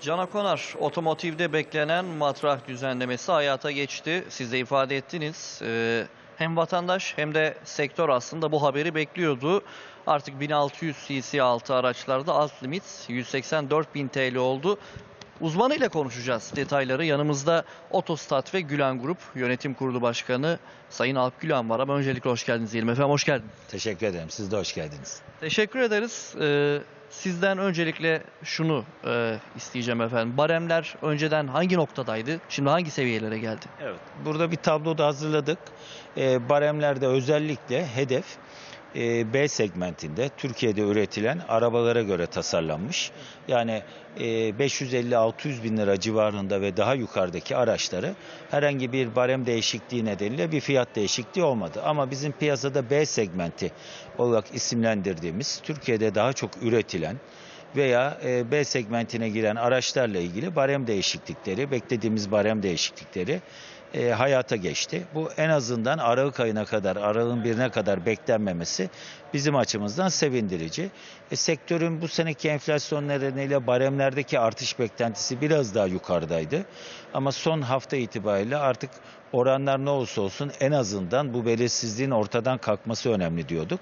Can Konar, otomotivde beklenen matrah düzenlemesi hayata geçti. Siz de ifade ettiniz. Ee, hem vatandaş hem de sektör aslında bu haberi bekliyordu. Artık 1600 cc altı araçlarda alt limit 184 bin TL oldu. Uzmanıyla konuşacağız detayları. Yanımızda Otostat ve Gülen Grup Yönetim Kurulu Başkanı Sayın Alp Gülen var. Ama öncelikle hoş geldiniz diyelim. Efendim hoş geldiniz. Teşekkür ederim. Siz de hoş geldiniz. Teşekkür ederiz. Ee, sizden öncelikle şunu e, isteyeceğim efendim. Baremler önceden hangi noktadaydı? Şimdi hangi seviyelere geldi? Evet. Burada bir tablo da hazırladık. Ee, baremlerde özellikle hedef e, B segmentinde Türkiye'de üretilen arabalara göre tasarlanmış. Yani e, 550-600 bin lira civarında ve daha yukarıdaki araçları herhangi bir barem değişikliği nedeniyle bir fiyat değişikliği olmadı. Ama bizim piyasada B segmenti olarak isimlendirdiğimiz Türkiye'de daha çok üretilen veya e, B segmentine giren araçlarla ilgili barem değişiklikleri, beklediğimiz barem değişiklikleri e, hayata geçti. Bu en azından Aralık ayına kadar, Aralık'ın birine kadar beklenmemesi bizim açımızdan sevindirici. E, sektörün bu seneki enflasyon nedeniyle baremlerdeki artış beklentisi biraz daha yukarıdaydı. Ama son hafta itibariyle artık oranlar ne olursa olsun en azından bu belirsizliğin ortadan kalkması önemli diyorduk.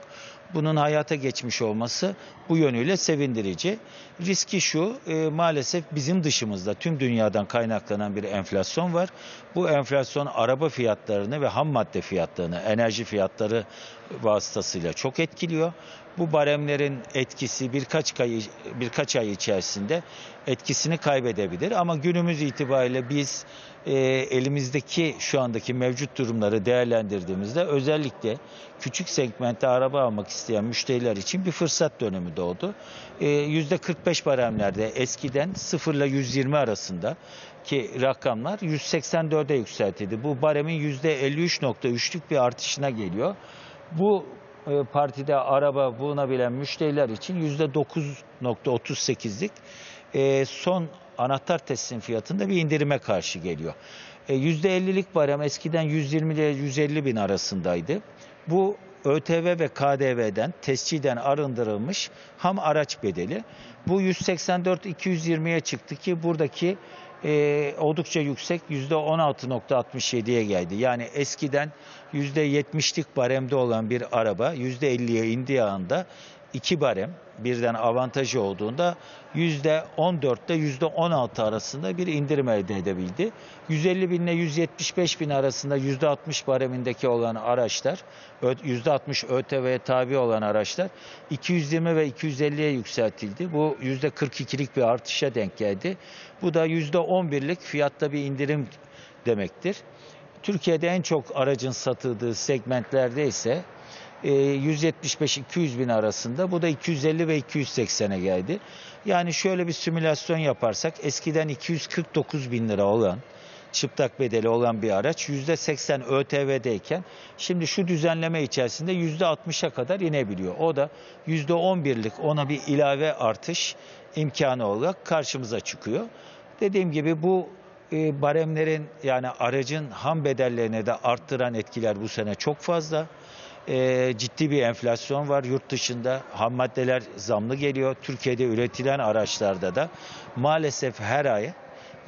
Bunun hayata geçmiş olması bu yönüyle sevindirici. Riski şu, e, maalesef bizim dışımızda tüm dünyadan kaynaklanan bir enflasyon var. Bu enflasyon araba fiyatlarını ve ham madde fiyatlarını, enerji fiyatları vasıtasıyla çok etkiliyor. Bu baremlerin etkisi birkaç ay birkaç ay içerisinde etkisini kaybedebilir ama günümüz itibariyle biz e, elimizdeki şu andaki mevcut durumları değerlendirdiğimizde özellikle küçük segmentte araba almak isteyen müşteriler için bir fırsat dönemi doğdu. E, %45 baremlerde eskiden 0 ile 120 arasında ki rakamlar 184'e yükseltildi. Bu baremin %53.3'lük bir artışına geliyor. Bu partide araba bulunabilen müşteriler için %9.38'lik e, son anahtar teslim fiyatında bir indirime karşı geliyor. E, %50'lik barem eskiden 120 ile 150 bin arasındaydı. Bu ÖTV ve KDV'den, tesciden arındırılmış ham araç bedeli. Bu 184-220'ye çıktı ki buradaki e, oldukça yüksek %16.67'ye geldi. Yani eskiden %70'lik baremde olan bir araba %50'ye indiği anda 2 barem birden avantajı olduğunda %14 ile %16 arasında bir indirim elde edebildi. 150 bin ile 175 bin arasında %60 baremindeki olan araçlar, %60 ÖTV'ye tabi olan araçlar 220 ve 250'ye yükseltildi. Bu %42'lik bir artışa denk geldi. Bu da %11'lik fiyatta bir indirim demektir. Türkiye'de en çok aracın satıldığı segmentlerde ise 175-200 bin arasında bu da 250 ve 280'e geldi. Yani şöyle bir simülasyon yaparsak eskiden 249 bin lira olan çıplak bedeli olan bir araç %80 ÖTV'deyken şimdi şu düzenleme içerisinde %60'a kadar inebiliyor. O da %11'lik ona bir ilave artış imkanı olarak karşımıza çıkıyor. Dediğim gibi bu e, baremlerin yani aracın ham bedellerine de arttıran etkiler bu sene çok fazla. E, ciddi bir enflasyon var yurt dışında. Ham maddeler zamlı geliyor. Türkiye'de üretilen araçlarda da maalesef her ay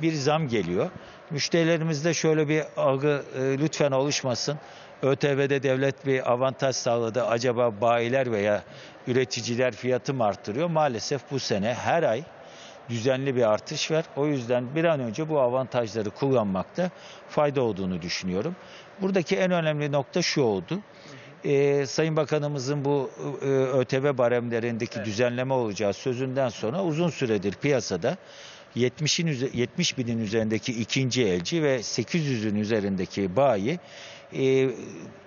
bir zam geliyor. Müşterilerimizde şöyle bir algı e, lütfen oluşmasın. ÖTV'de devlet bir avantaj sağladı. Acaba bayiler veya üreticiler fiyatı mı arttırıyor? Maalesef bu sene her ay düzenli bir artış var. O yüzden bir an önce bu avantajları kullanmakta fayda olduğunu düşünüyorum. Buradaki en önemli nokta şu oldu. Ee, Sayın Bakanımızın bu e, ÖTV baremlerindeki düzenleme olacağı sözünden sonra uzun süredir piyasada 70'in üze- 70 binin üzerindeki ikinci elci ve 800'ün üzerindeki bayi e,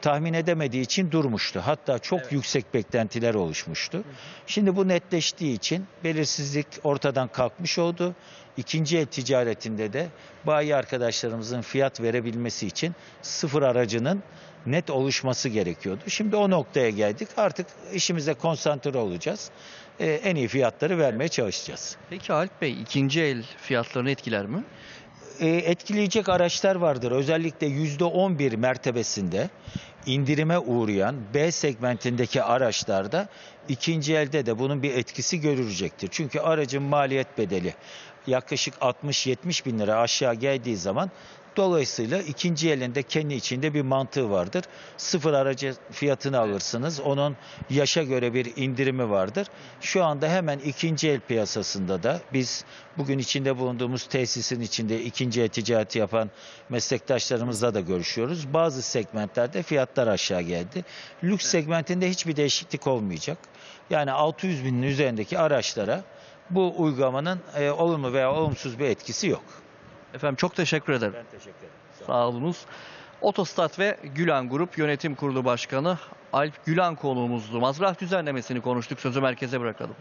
tahmin edemediği için durmuştu. Hatta çok yüksek beklentiler oluşmuştu. Şimdi bu netleştiği için belirsizlik ortadan kalkmış oldu. İkinci el ticaretinde de bayi arkadaşlarımızın fiyat verebilmesi için sıfır aracının net oluşması gerekiyordu. Şimdi o noktaya geldik. Artık işimize konsantre olacağız. Ee, en iyi fiyatları vermeye çalışacağız. Peki Alp Bey ikinci el fiyatlarını etkiler mi? e, etkileyecek araçlar vardır. Özellikle %11 mertebesinde indirime uğrayan B segmentindeki araçlarda ikinci elde de bunun bir etkisi görülecektir. Çünkü aracın maliyet bedeli yaklaşık 60-70 bin lira aşağı geldiği zaman dolayısıyla ikinci elinde kendi içinde bir mantığı vardır. Sıfır aracı fiyatını alırsınız. Onun yaşa göre bir indirimi vardır. Şu anda hemen ikinci el piyasasında da biz bugün içinde bulunduğumuz tesisin içinde ikinci el ticareti yapan meslektaşlarımızla da görüşüyoruz. Bazı segmentlerde fiyatlar aşağı geldi. Lüks segmentinde hiçbir değişiklik olmayacak. Yani 600 binin üzerindeki araçlara bu uygulamanın e, olumlu veya olumsuz bir etkisi yok. Efendim çok teşekkür ederim. Ben teşekkür ederim. Sağ olunuz. Otostat ve Gülan Grup Yönetim Kurulu Başkanı Alp Gülan konuğumuzdu. Mazrah düzenlemesini konuştuk. Sözü merkeze bırakalım.